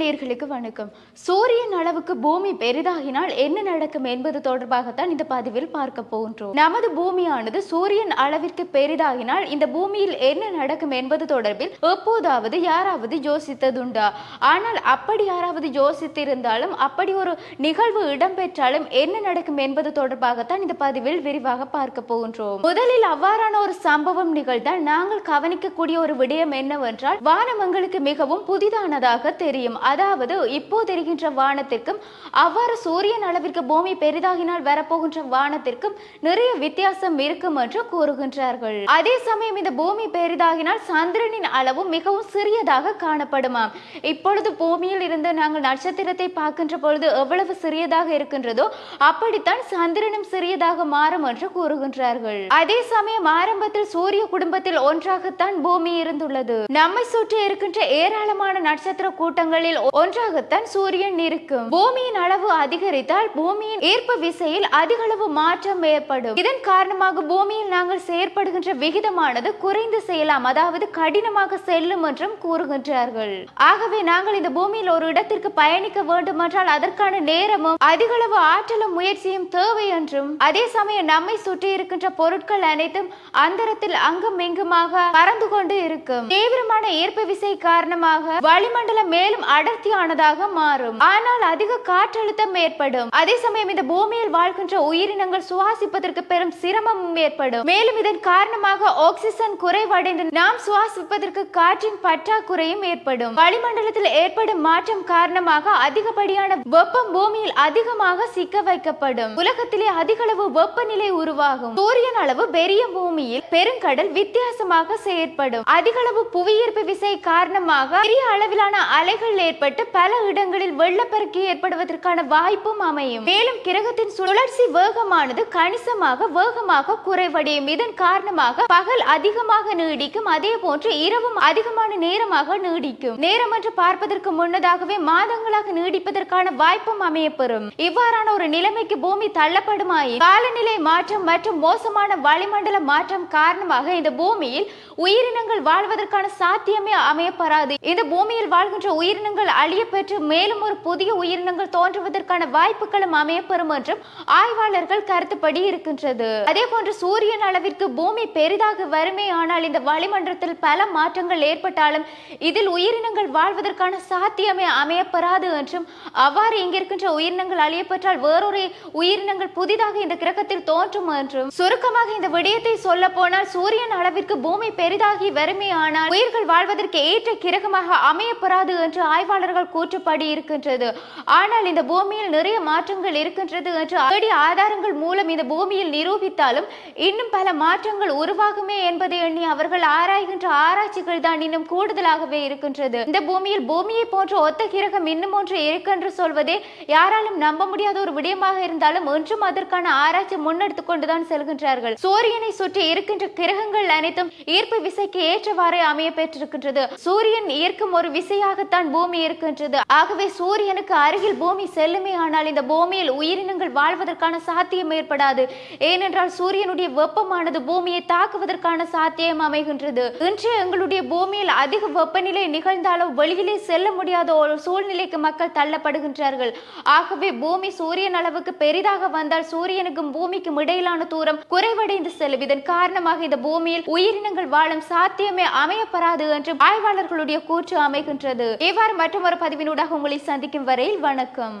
நேயர்களுக்கு வணக்கம். சூரியன் அளவுக்கு பூமி பெரிதாகினால் என்ன நடக்கும் என்பது தொடர்பாகத்தான் இந்த பதிவில் பார்க்க போகின்றோம். நமது பூமியானது சூரியன் அளவிற்கு பெரிதாகினால் இந்த பூமியில் என்ன நடக்கும் என்பது தொடர்பில் எப்போதாவது யாராவது யோசித்ததுண்டா? ஆனால் அப்படி யாராவது யோசித்திருந்தாலும் அப்படி ஒரு நிகழ்வு இடம்பெற்றாலும் என்ன நடக்கும் என்பது தொடர்பாகத்தான் இந்த பதிவில் விரிவாக பார்க்க போகின்றோம். முதலில் அவ்வாறான ஒரு சம்பவம் நிகழ்ந்தால் நாங்கள் கவனிக்கக்கூடிய ஒரு விடயம் என்னவென்றால் வானமங்களுக்கு மிகவும் புதிதானதாக தெரியும். அதாவது இப்போது இருக்கின்ற வானத்திற்கும் அவ்வாறு சூரியன் அளவிற்கு பூமி பெரிதாகினால் வரப்போகின்ற வானத்திற்கும் நிறைய வித்தியாசம் இருக்கும் என்று கூறுகின்றார்கள். அதே சமயம் இந்த பூமி பெரிதாகினால் சந்திரனின் அளவு மிகவும் சிறியதாக காணப்படுமாம். இப்பொழுது பூமியில் இருந்து நாங்கள் நட்சத்திரத்தை பார்க்கின்ற பொழுது எவ்வளவு சிறியதாக இருக்கின்றதோ அப்படித்தான் சந்திரனும் சிறியதாக மாறும் என்று கூறுகின்றார்கள். அதே சமயம் ஆரம்பத்தில் சூரிய குடும்பத்தில் ஒன்றாகத்தான் பூமி இருந்துள்ளது. நம்மை சுற்றி இருக்கின்ற ஏராளமான நட்சத்திர கூட்டங்களில் ஒன்றாகத்தான் சூரியன் இருக்கும். பூமியின் அளவு அதிகரித்தால் பூமியின் ஈர்ப்பு விசையில் அதிக அளவு மாற்றம் ஏற்படும். இதன் காரணமாக பூமியில் நாங்கள் செயற்படுகின்ற விகிதமானது குறைந்து செய்யலாம் அதாவது கடினமாக செல்லும் என்றும் கூறுகின்றார்கள். ஆகவே நாங்கள் இந்த பூமியில் ஒரு இடத்திற்கு பயணிக்க வேண்டுமென்றால் அதற்கான நேரமும் அதிக அளவு ஆற்றலும் முயற்சியும் தேவை என்றும் அதே சமயம் நம்மை சுற்றி இருக்கின்ற பொருட்கள் அனைத்தும் அந்தரத்தில் அங்கும் இங்குமாக பறந்து கொண்டு இருக்கும். தீவிரமான ஈர்ப்பு விசை காரணமாக வளிமண்டலம் மேலும் அடர்த்தியானதாக மாறும். ஆனால் அதிக காற்றழுத்தம் ஏற்படும். அதே சமயம் இந்த பூமியில் வாழ்கின்ற உயிரினங்கள் சுவாசிப்பதற்கு பெரும் சிரமமும் ஏற்படும். மேலும் இதன் காரணமாக ஆக்சிஜன் குறைவடைந்து நாம் சுவாசிப்பதற்கு காற்றின் பற்றாக்குறையும் ஏற்படும். வளிமண்டலத்தில் ஏற்படும் மாற்றம் காரணமாக அதிகப்படியான வெப்பம் பூமியில் அதிகமாக சிக்க வைக்கப்படும். உலகத்திலே அதிக அளவு வெப்பநிலை உருவாகும். சூரியன் அளவு பெரிய பூமியில் பெருங்கடல் வித்தியாசமாக செயற்படும். அதிக அளவு புவியீர்ப்பு விசை காரணமாக பெரிய அளவிலான அலைகள் ஏற்படும் ஏற்பட்டு பல இடங்களில் வெள்ளப்பெருக்கு ஏற்படுவதற்கான வாய்ப்பும் அமையும். மேலும் கிரகத்தின் சுழற்சி வேகமானது கணிசமாக வேகமாக குறைவடையும். இதன் காரணமாக பகல் அதிகமாக நீடிக்கும். அதே போன்று இரவும் அதிகமான நேரமாக நீடிக்கும். நேரம் என்று பார்ப்பதற்கு முன்னதாகவே மாதங்களாக நீடிப்பதற்கான வாய்ப்பும் அமையப்பெறும். இவ்வாறான ஒரு நிலைமைக்கு பூமி தள்ளப்படுமாயின் காலநிலை மாற்றம் மற்றும் மோசமான வளிமண்டல மாற்றம் காரணமாக இந்த பூமியில் உயிரினங்கள் வாழ்வதற்கான சாத்தியமே அமையப்பெறாது. இந்த பூமியில் வாழ்கின்ற உயிரினங்கள் அழிய அழியப்பெற்று மேலும் ஒரு புதிய உயிரினங்கள் தோன்றுவதற்கான வாய்ப்புகளும் அமையப்பெறும் என்றும் ஆய்வாளர்கள் கருத்துப்படி இருக்கின்றது. அதே போன்று சூரியன் அளவிற்கு பூமி பெரிதாக வருமே ஆனால் இந்த வளிமண்டலத்தில் பல மாற்றங்கள் ஏற்பட்டாலும் இதில் உயிரினங்கள் வாழ்வதற்கான சாத்தியமே அமையப்பெறாது என்றும் அவ்வாறு இங்கிருக்கின்ற உயிரினங்கள் அழியப்பெற்றால் வேறொரு உயிரினங்கள் புதிதாக இந்த கிரகத்தில் தோன்றும் என்றும். சுருக்கமாக இந்த விடயத்தை சொல்ல போனால் சூரியன் அளவிற்கு பூமி பெரிதாகி வருமே ஆனால் உயிர்கள் வாழ்வதற்கு ஏற்ற கிரகமாக அமையப்பெறாது என்று ஆய்வாளர்கள் கூற்றுப்படி இருக்கின்றது. ஆனால் இந்த பூமியில் நிறைய மாற்றங்கள் இருக்கின்றது என்று அடி ஆதாரங்கள் மூலம் இந்த பூமியில் நிரூபித்தாலும் இன்னும் பல மாற்றங்கள் உருவாகுமே என்பதை எண்ணி அவர்கள் ஆராய்கின்ற ஆராய்ச்சிகள் தான் இன்னும் கூடுதலாகவே இருக்கின்றது. இந்த பூமியில் பூமியை போன்ற ஒத்த கிரகம் இன்னும் ஒன்று இருக்கென்று சொல்வதே யாராலும் நம்ப முடியாத ஒரு விடயமாக இருந்தாலும் இன்றும் அதற்கான ஆராய்ச்சி முன்னெடுத்து கொண்டுதான் செல்கின்றார்கள். சூரியனை சுற்றி இருக்கின்ற கிரகங்கள் அனைத்தும் ஈர்ப்பு விசைக்கு ஏற்றவாறே அமைய பெற்றிருக்கின்றது. சூரியன் ஈர்க்கும் ஒரு விசையாகத்தான் பூமி பூமி இருக்கின்றது? ஆகவே சூரியனுக்கு அருகில் பூமி செல்லுமே ஆனால் இந்த பூமியில் உயிரினங்கள் வாழ்வதற்கான சாத்தியம் ஏற்படாது. ஏனென்றால் சூரியனுடைய வெப்பமானது பூமியை தாக்குவதற்கான சாத்தியம் அமைகின்றது. இன்று எங்களுடைய பூமியில் அதிக வெப்பநிலை நிகழ்ந்தாலும் வெளியிலே செல்ல முடியாத ஒரு சூழ்நிலைக்கு மக்கள் தள்ளப்படுகின்றார்கள். ஆகவே பூமி சூரியன் அளவுக்கு பெரிதாக வந்தால் சூரியனுக்கும் பூமிக்கும் இடையிலான தூரம் குறைவடைந்து செல்லும். இதன் காரணமாக இந்த பூமியில் உயிரினங்கள் வாழும் சாத்தியமே அமையப்பெறாது என்று ஆய்வாளர்களுடைய கூற்று அமைகின்றது. இவ்வாறு மற்றும் ஒரு பதிவினூடாக உங்களை சந்திக்கும் வரையில் வணக்கம்.